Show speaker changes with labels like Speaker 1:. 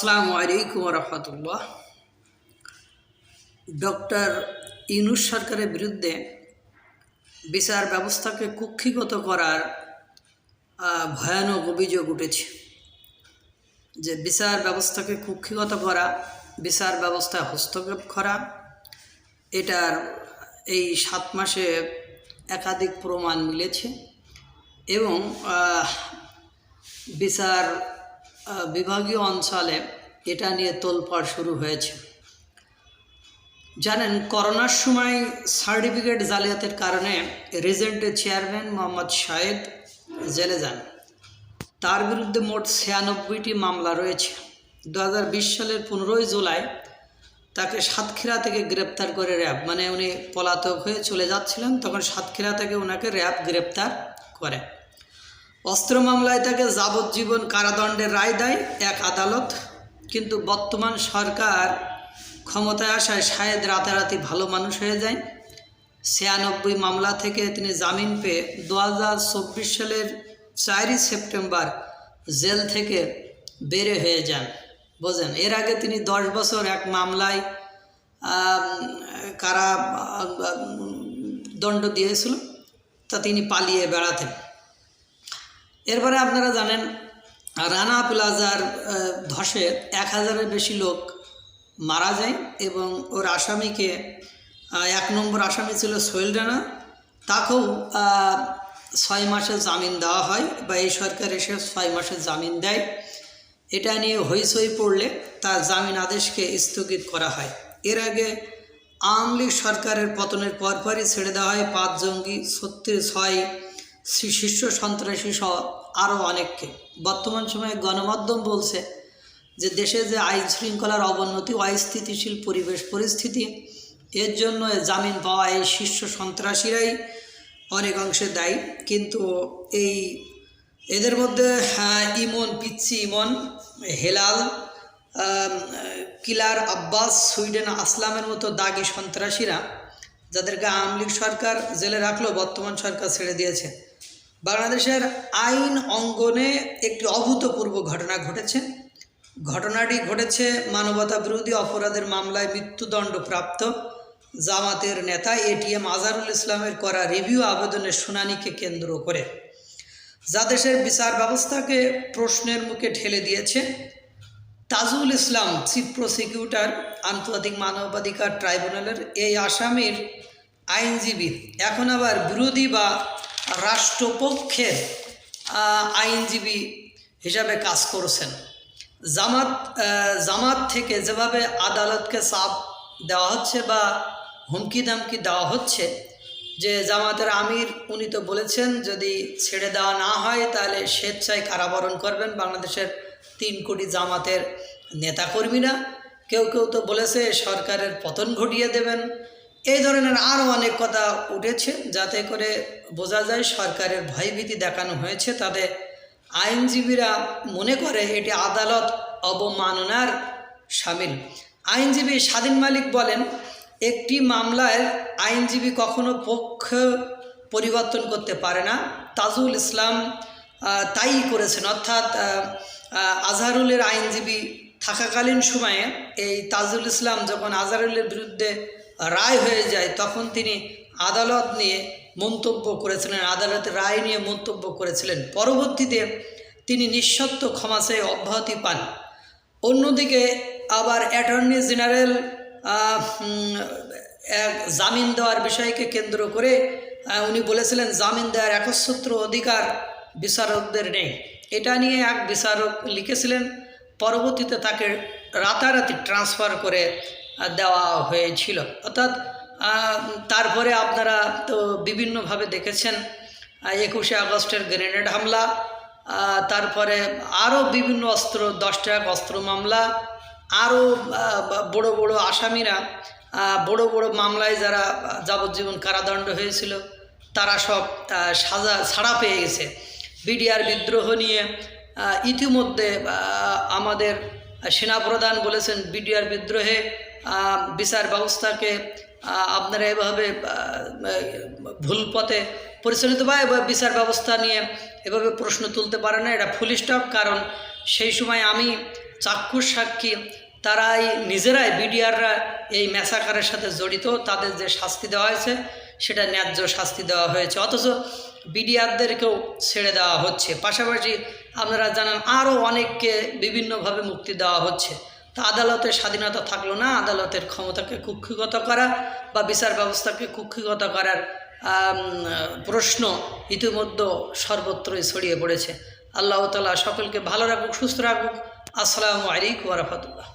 Speaker 1: আসসালামু আলাইকুম রহমতুল্লাহ ডক্টর ইউনুস সরকারের বিরুদ্ধে বিচার ব্যবস্থাকে কুক্ষিগত করার ভয়ানক অভিযোগ উঠেছে। যে বিচার ব্যবস্থাকে কুক্ষিগত করা, বিচার ব্যবস্থায় হস্তক্ষেপ করা, এটার এই সাত মাসে একাধিক প্রমাণ মিলেছে এবং বিচার বিভাগীয় অঞ্চলে এটা নিয়ে তোলপাড় শুরু হয়েছে। জানেন, করোনার সময় সার্টিফিকেট জালিয়াতের কারণে রিজেন্টের চেয়ারম্যান মোহাম্মদ শাহেদ জেলে যান। তার বিরুদ্ধে মোট ছিয়ানব্বইটি মামলা রয়েছে। দু হাজার বিশ সালের পনেরোই জুলাই তাকে সাতক্ষীরা থেকে গ্রেপ্তার করে র্যাব মানে উনি পলাতক হয়ে চলে যাচ্ছিলেন, তখন সাতক্ষীরা থেকে ওনাকে র্যাব গ্রেপ্তার করে। অস্ত্র মামলায় তাকে যাবজ্জীবন কারাদণ্ডের রায় দেয় এক আদালত। কিন্তু বর্তমান সরকার ক্ষমতায় আসায় শায়েদ রাতারাতি ভালো মানুষ হয়ে যায়। ছিয়ানব্বই মামলা থেকে তিনি জামিন পেয়ে দু হাজার চব্বিশ সালের চারই সেপ্টেম্বর জেল থেকে বেরে হয়ে যান। বোঝেন, এর আগে তিনি দশ বছর এক মামলায় কারা দণ্ড দিয়েছিল, তা তিনি পালিয়ে বেড়াতেন। এরপরে আপনারা জানেন, রানা প্লাজার ধসে এক হাজারের বেশি লোক মারা যায় এবং ওর আসামিকে এক নম্বর আসামি ছিল সোহেল রানা। তাকেও ছয় মাসের জামিন দেওয়া হয় বা এই সরকার এসে ছয় মাসের জামিন দেয়। এটা নিয়ে হইচই পড়লে তার জামিন আদেশকে স্থগিত করা হয়। এর আগে আওয়ামী সরকারের পতনের পরপরই ছেড়ে দেওয়া হয় পাঁচ জঙ্গি, ছত্রিশ ছয় শীর্ষ সন্ত্রাসী সহ আরও অনেককে। বর্তমান সময়ে গণমাধ্যম বলছে যে দেশে যে আইন শৃঙ্খলার অবনতি অস্থিতিশীল পরিবেশ পরিস্থিতি এর জন্য জামিন পাওয়া এই শীর্ষ সন্ত্রাসীরাই অনেক অংশে দায়ী। কিন্তু এই এদের মধ্যে হ্যাঁ, ইমন পিচ্ছি ইমন হেলাল কিলার আব্বাস সুইডেন আসলামের মতো দাগি সন্ত্রাসীরা যাদেরকে আওয়ামী লীগ সরকার জেলে রাখলেও বর্তমান সরকার ছেড়ে দিয়েছে। বাংলাদেশের আইন অঙ্গনে একটি অভূতপূর্ব ঘটনা ঘটেছে। ঘটনাটি ঘটেছে মানবতা বিরোধী অপরাধের মামলায় মৃত্যুদণ্ডপ্রাপ্ত জামাতের নেতা এটিএম আজারুল ইসলামের করা রিভিউ আবেদনের শুনানিকে কেন্দ্র করে। যা দেশের বিচার ব্যবস্থাকে প্রশ্নের মুখে ঠেলে দিয়েছে। তাজুল ইসলাম, চিফ প্রসিকিউটর, আন্তর্জাতিক মানবাধিকার ট্রাইব্যুনালের এই আসামির আইনজীবী, এখন আবার বিরোধী বা রাষ্ট্রপক্ষের আইনজীবী হিসাবে কাজ করছেন। জামাত জামাত থেকে যেভাবে আদালতকে চাপ দেওয়া হচ্ছে বা হুমকি দামকি দেওয়া হচ্ছে, যে জামাতের আমির উনি তো বলেছেন, যদি ছেড়ে দেওয়া না হয় তাহলে স্বেচ্ছায় কারাবরণ করবেন বাংলাদেশের তিন কোটি জামাতের নেতাকর্মীরা। কেউ কেউ তো বলেছে, সরকারের পতন ঘটিয়ে দেবেন। এই ধরনের আরও অনেক কথা উঠেছে যাতে করে বোঝা যায় সরকারের ভয়ভীতি দেখানো হয়েছে। তাদের আইনজীবীরা মনে করে এটি আদালত অবমাননার সামিল। আইনজীবী স্বাধীন মালিক বলেন, একটি মামলায় আইনজীবী কখনো পক্ষ পরিবর্তন করতে পারে না। তাজুল ইসলাম তাই করেছেন। অর্থাৎ আজহারুলের আইনজীবী থাকাকালীন সময়ে এই তাজুল ইসলাম যখন আজহারুলের বিরুদ্ধে রায় হয়ে যায়, তখন তিনি আদালত নিয়ে মন্তব্য করেছিলেন, আদালতের রায় নিয়ে মন্তব্য করেছিলেন। পরবর্তীতে তিনি নিঃশর্ত ক্ষমা চেয়ে অব্যাহতি পান। অন্যদিকে আবার অ্যাটর্নি জেনারেল জামিন দেওয়ার বিষয়কে কেন্দ্র করে উনি বলেছিলেন, জামিন দেওয়ার একচ্ছত্র অধিকার বিচারকদের নেই। এটা নিয়ে এক বিচারক লিখেছিলেন, পরবর্তীতে তাকে রাতারাতি ট্রান্সফার করে দেওয়া হয়েছিল। অর্থাৎ তারপরে আপনারা তো বিভিন্নভাবে দেখেছেন একুশে আগস্টের গ্রেনেড হামলা তারপরে আরও বিভিন্ন অস্ত্র দশটা অস্ত্র মামলা, আরও বড় বড় আসামিরা বড় বড় মামলায় যারা যাবজ্জীবন কারাদণ্ড হয়েছিল, তারা সব সাজা ছাড়া পেয়ে গেছে। বিডিআর বিদ্রোহ নিয়ে ইতিমধ্যে আমাদের সেনাপ্রধান বলেছেন, বিডিআর বিদ্রোহে বিচার ব্যবস্থাকে আপনারা এভাবে ভুল পথে পরিচালিত বা বিচার ব্যবস্থা নিয়ে এভাবে প্রশ্ন তুলতে পারে না, এটা ফুল স্টপ। কারণ সেই সময় আমি চাক্ষুষ সাক্ষী, তারাই নিজেরাই বিডিআররা এই ম্যাসাকারের সাথে জড়িত, তাদের যে শাস্তি দেওয়া হয়েছে, সেটা ন্যায্য শাস্তি দেওয়া হয়েছে। অথচ বিডিআরদেরকেও ছেড়ে দেওয়া হচ্ছে। পাশাপাশি আপনারা জানান, আরও অনেককে বিভিন্নভাবে মুক্তি দেওয়া হচ্ছে। তা আদালতের স্বাধীনতা থাকল না, আদালতের ক্ষমতাকে কুক্ষিগত করা বা বিচার ব্যবস্থাকে কুক্ষিগত করার প্রশ্ন ইতিমধ্যে সর্বত্রই ছড়িয়ে পড়েছে। আল্লাহ তালা সকলকে ভালো রাখুক, সুস্থ রাখুক। আসসালামু আলাইকুম রহমতুল্লাহ।